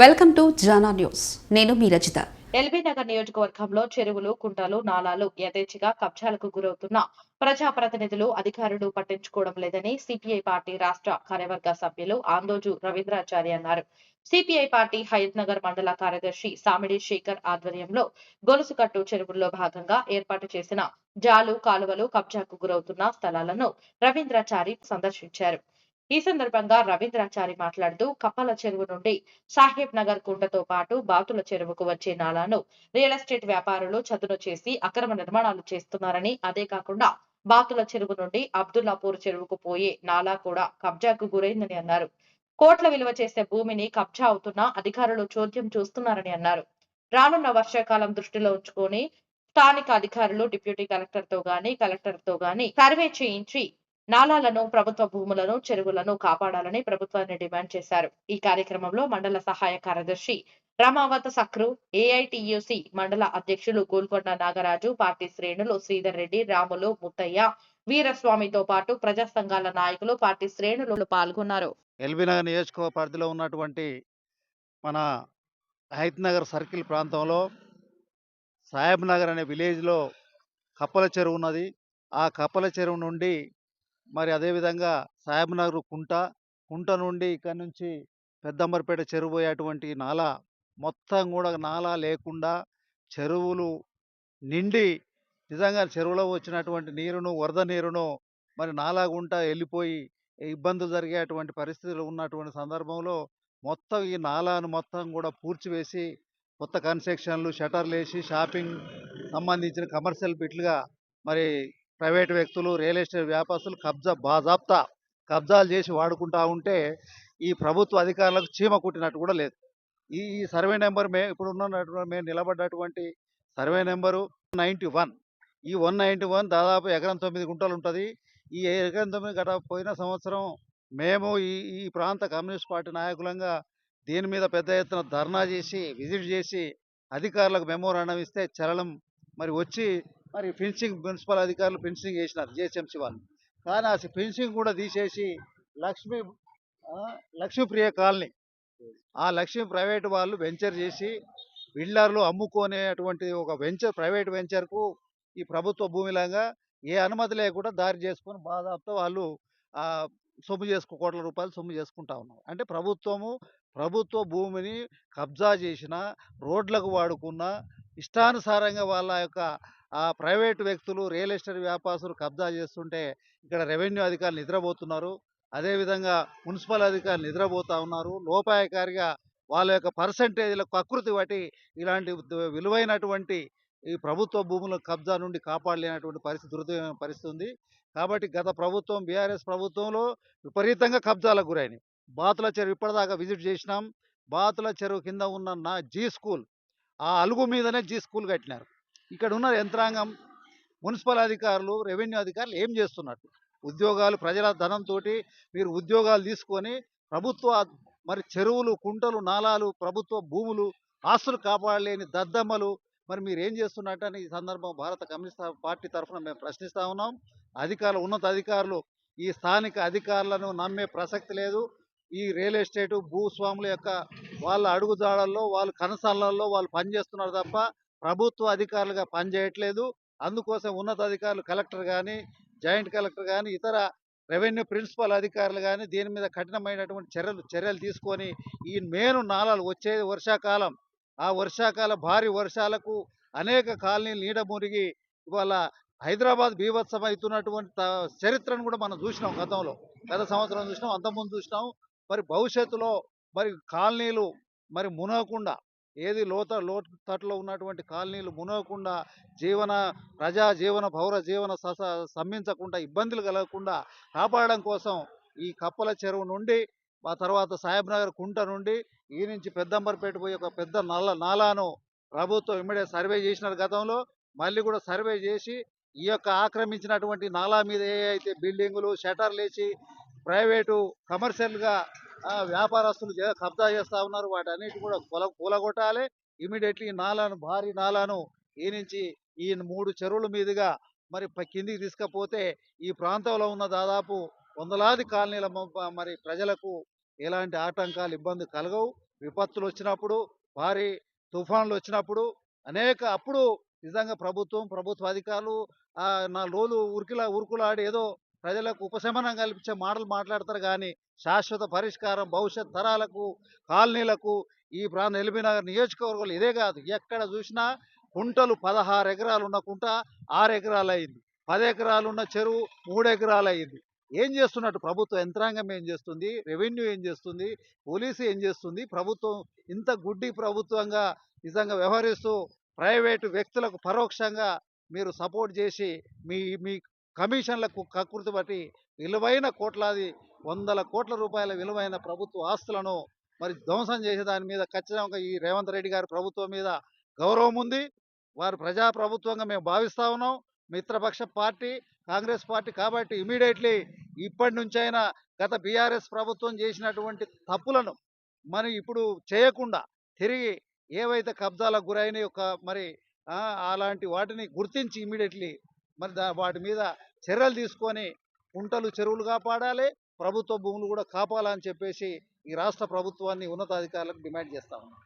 Welcome to Jana news. నేను మీ Rachitha. LB Nagar నియోజకవర్గంలో చెరువులు కుంటలు నాలాలు యథేచ్ఛగా కబ్జాలకు గురవుతున్న ప్రజాప్రతినిధులు అధికారులు పట్టించుకోవడం లేదని సిపిఐ పార్టీ రాష్ట్ర కార్యవర్గ సభ్యులు ఆందోజు రవీంద్రాచారి అన్నారు. సిపిఐ పార్టీ హయత్ నగర్ మండల కార్యదర్శి సామిడి శేఖర్ ఆధ్వర్యంలో గొలుసుకట్టు చెరువుల్లో భాగంగా ఏర్పాటు చేసిన జాలు కాలువలు కబ్జాకు గురవుతున్న స్థలాలను రవీంద్రాచారి సందర్శించారు. ఈ సందర్భంగా రవీంద్రాచారి మాట్లాడుతూ కప్పల చెరువు నుండి సాహెబ్ నగర్ కుంటతో పాటు బాతుల చెరువుకు వచ్చే నాలాను రియల్ ఎస్టేట్ వ్యాపారులు చదును చేసి అక్రమ నిర్మాణాలు చేస్తున్నారని అదే కాకుండా బాతుల చెరువు నుండి అబ్దుల్లాపూర్ చెరువుకు పోయే నాలా కూడా కబ్జాకు గురైందని అన్నారు. కోట్ల విలువ చేసే భూమిని కబ్జా అవుతున్నా అధికారులు చోద్యం చూస్తున్నారని అన్నారు. రానున్న వర్షాకాలం దృష్టిలో ఉంచుకొని స్థానిక అధికారులు డిప్యూటీ కలెక్టర్తో గాని కలెక్టర్తో గాని సర్వే చేయించి నాలాలను ప్రభుత్వ భూములను చెరువులను కాపాడాలని ప్రభుత్వాన్ని డిమాండ్ చేశారు. ఈ కార్యక్రమంలో మండల సహాయ కార్యదర్శి రమావత సక్రు ఏఐటియుసి మండల అధ్యక్షులు గోల్కొండ నాగరాజు పార్టీ శ్రేణులు శ్రీధర్ రెడ్డి రాములు ముత్తయ్య వీరస్వామితో పాటు ప్రజా సంఘాల నాయకులు పార్టీ శ్రేణులు పాల్గొన్నారు. ఎల్బీనగర్ నియోజకవర్గ పరిధిలో ఉన్నటువంటి మన హైత్ నగర్ సర్కిల్ ప్రాంతంలో సాహెబ్ నగర్ అనే విలేజ్లో కప్పల చెరువు ఉన్నది. ఆ కప్పల చెరువు నుండి మరి అదేవిధంగా సాహెబ్ నగర్ కుంట కుంట నుండి ఇక్కడ నుంచి పెద్దంబరపేట చెరువు పోయేటువంటి నాల మొత్తం కూడా నాలా లేకుండా చెరువులు నిండి నిజంగా చెరువులో వచ్చినటువంటి నీరును వరద నీరును మరి నాలా గుంట వెళ్ళిపోయి ఇబ్బందులు జరిగేటువంటి పరిస్థితులు ఉన్నటువంటి సందర్భంలో మొత్తం ఈ నాలాను మొత్తం కూడా పూడ్చివేసి కొత్త కన్స్ట్రక్షన్లు షటర్లు వేసి షాపింగ్ సంబంధించిన కమర్షియల్ బిట్లుగా మరి ప్రైవేట్ వ్యక్తులు రియల్ ఎస్టేట్ వ్యాపారస్తులు కబ్జా బాజాబ్తా కబ్జాలు చేసి వాడుకుంటా ఉంటే ఈ ప్రభుత్వ అధికారులకు చీమ కుట్టినట్టు కూడా లేదు. ఈ ఈ సర్వే నెంబర్ మే ఇప్పుడు ఉన్నటువంటి మేము నిలబడ్డటువంటి సర్వే నెంబరు నైంటీ వన్. ఈ వన్ నైంటీ వన్ దాదాపు ఎకరం తొమ్మిది గుంటలు ఉంటుంది. ఈ ఎకరం తొమ్మిది గత పోయిన సంవత్సరం మేము ఈ ఈ ప్రాంత కమ్యూనిస్ట్ పార్టీ నాయకులంగా దీని మీద పెద్ద ఎత్తున ధర్నా చేసి విజిట్ చేసి అధికారులకు మెమోరాండం ఇస్తే చలనం. మరి వచ్చి మరి ఫెన్సింగ్ మున్సిపల్ అధికారులు ఫెన్సింగ్ వేసినారు జిహెచ్ఎంసీ వాళ్ళు. కానీ ఆ ఫెన్సింగ్ కూడా తీసేసి లక్ష్మీ లక్ష్మీప్రియ కాలనీ ఆ లక్ష్మీ ప్రైవేట్ వాళ్ళు వెంచర్ చేసి బిల్డర్లు అమ్ముకునేటువంటి ఒక వెంచర్ ప్రైవేట్ వెంచర్కు ఈ ప్రభుత్వ భూమిలాగా ఏ అనుమతి లేకుండా దారి చేసుకొని బాధాపుతో వాళ్ళు సొమ్ము చేసుకో కోట్ల రూపాయలు సొమ్ము చేసుకుంటా ఉన్నారు. అంటే ప్రభుత్వము ప్రభుత్వ భూమిని కబ్జా చేసిన రోడ్లకు వాడుకున్న ఇష్టానుసారంగా వాళ్ళ యొక్క ఆ ప్రైవేటు వ్యక్తులు రియల్ ఎస్టేట్ వ్యాపారులు కబ్జా చేస్తుంటే ఇక్కడ రెవెన్యూ అధికారులు నిద్రపోతున్నారు. అదేవిధంగా మున్సిపల్ అధికారులు నిద్రపోతూ ఉన్నారు. లోపాయకారిగా వాళ్ళ యొక్క పర్సంటేజ్లకు ప్రకృతి బట్టి ఇలాంటి విలువైనటువంటి ఈ ప్రభుత్వ భూముల కబ్జా నుండి కాపాడలేనటువంటి పరిస్థితి దురదమైన పరిస్థితి ఉంది కాబట్టి గత ప్రభుత్వం బీఆర్ఎస్ ప్రభుత్వంలో విపరీతంగా కబ్జాలకు గురైనాయి. బాతుల చెరువు ఇప్పటిదాకా విజిట్ చేసినాం. బాతుల చెరువు కింద ఉన్న నా జీ స్కూల్ ఆ అలుగు మీదనే జీ స్కూల్ కట్టినారు. ఇక్కడ ఉన్న యంత్రాంగం మున్సిపల్ అధికారులు రెవెన్యూ అధికారులు ఏం చేస్తున్నట్టు? ఉద్యోగాలు ప్రజల ధనంతో మీరు ఉద్యోగాలు తీసుకొని ప్రభుత్వ మరి చెరువులు కుంటలు నాలాలు ప్రభుత్వ భూములు ఆస్తులు కాపాడలేని దద్దమ్మలు మరి మీరు ఏం చేస్తున్నట్టని ఈ సందర్భం భారత కమ్యూనిస్ట్ పార్టీ తరఫున మేము ప్రశ్నిస్తా ఉన్నాం. అధికారులు ఉన్నత అధికారులు ఈ స్థానిక అధికారులను నమ్మే ప్రసక్తి లేదు. ఈ రియల్ ఎస్టేటు భూస్వాముల యొక్క వాళ్ళ అడుగుజాడల్లో వాళ్ళ కనసాలలో వాళ్ళు పనిచేస్తున్నారు తప్ప ప్రభుత్వ అధికారులుగా పనిచేయట్లేదు అందుకోసం ఉన్నతాధికారులు కలెక్టర్ కానీ జాయింట్ కలెక్టర్ కానీ ఇతర రెవెన్యూ ప్రిన్సిపల్ అధికారులు కానీ దీని మీద కఠినమైనటువంటి చర్యలు చర్యలు తీసుకొని ఈ మేను నాళాలు వచ్చేది వర్షాకాలం ఆ వర్షాకాల భారీ వర్షాలకు అనేక కాలనీలు నీడ మురిగి ఇవాళ హైదరాబాద్ బీభత్సం అవుతున్నటువంటి చరిత్రను కూడా మనం చూసినాం గతంలో. గత సంవత్సరం చూసినాం అంతకుముందు చూసినాం. మరి భవిష్యత్తులో మరి కాలనీలు మరి మునగకుండా ఏది లోత లోతట్లో ఉన్నటువంటి కాలనీలు మునగకుండా జీవన ప్రజా జీవన పౌర జీవన సస స్తంభించకుండా ఇబ్బందులు కలగకుండా కాపాడడం కోసం ఈ కప్పల చెరువు నుండి ఆ తర్వాత సాహెబ్ నగర్ కుంట నుండి ఈ నుంచి పెద్దంబర్పేట పోయి ఒక పెద్ద నల్ల నాలాను ప్రభుత్వం ఇమ్మీడియట్ సర్వే చేసినారు గతంలో. మళ్ళీ కూడా సర్వే చేసి ఈ యొక్క ఆక్రమించినటువంటి నాలా మీద ఏ అయితే బిల్డింగులు షటర్లు వేసి ప్రైవేటు కమర్షియల్గా వ్యాపారస్తులు కబ్జా చేస్తా ఉన్నారు. వాటి అన్నిటి కూడా కొల కూలగొట్టాలి. ఇమీడియట్లీ నాలను నాలాను భారీ నాలాను ఈ నుంచి ఈ మూడు చెరువుల మీదుగా మరి ప- కిందికి తీసుకపోతే ఈ ప్రాంతంలో ఉన్న దాదాపు వందలాది కాలనీల మరి ప్రజలకు ఎలాంటి ఆటంకాలు ఇబ్బంది కలగవు. విపత్తులు వచ్చినప్పుడు భారీ తుఫాన్లు వచ్చినప్పుడు అనేక అప్పుడు నిజంగా ప్రభుత్వం ప్రభుత్వ అధికారులు నా లోలు రోజులు ఉరికిలా ఉరుకులాడి ఏదో ప్రజలకు ఉపశమనం కల్పించే మాటలు మాట్లాడతారు కానీ శాశ్వత పరిష్కారం భవిష్యత్ తరాలకు కాలనీలకు ఈ ప్రాంత ఎల్బీనగర్ నియోజకవర్గాలు ఇదే కాదు. ఎక్కడ చూసినా కుంటలు పదహారు ఎకరాలు ఉన్న కుంట ఆరు ఎకరాలు అయింది పది ఎకరాలు ఉన్న చెరువు మూడు ఎకరాలు అయింది ఏం చేస్తున్నట్టు ప్రభుత్వ? యంత్రాంగం ఏం చేస్తుంది? రెవెన్యూ ఏం చేస్తుంది? పోలీసు ఏం చేస్తుంది? ప్రభుత్వం ఇంత గుడ్డి ప్రభుత్వంగా నిజంగా వ్యవహరిస్తూ ప్రైవేటు వ్యక్తులకు పరోక్షంగా మీరు సపోర్ట్ చేసి మీ మీ కమిషన్లకు కకృతి బట్టి విలువైన కోట్లాది వందల కోట్ల రూపాయల విలువైన ప్రభుత్వ ఆస్తులను మరి ధ్వంసం చేసే దాని మీద ఖచ్చితంగా ఈ రేవంత్ రెడ్డి గారి ప్రభుత్వం మీద గౌరవం ఉంది. వారు ప్రజా ప్రభుత్వంగా మేము భావిస్తా ఉన్నాం. మిత్రపక్ష పార్టీ కాంగ్రెస్ పార్టీ కాబట్టి ఇమీడియట్లీ ఇప్పటి నుంచైనా గత బీఆర్ఎస్ ప్రభుత్వం చేసినటువంటి తప్పులను మనం ఇప్పుడు చేయకుండా తిరిగి ఏవైతే కబ్జాలకు గురైన ఒక మరి అలాంటి వాటిని గుర్తించి ఇమీడియట్లీ మరి దా- వాటి మీద చర్యలు తీసుకొని కుంటలు చెరువులు కాపాడాలి ప్రభుత్వ భూములు కూడా కాపాలని చెప్పేసి ఈ రాష్ట్ర ప్రభుత్వాన్ని ఉన్నతాధికారులకు డిమాండ్ చేస్తా ఉన్నాం.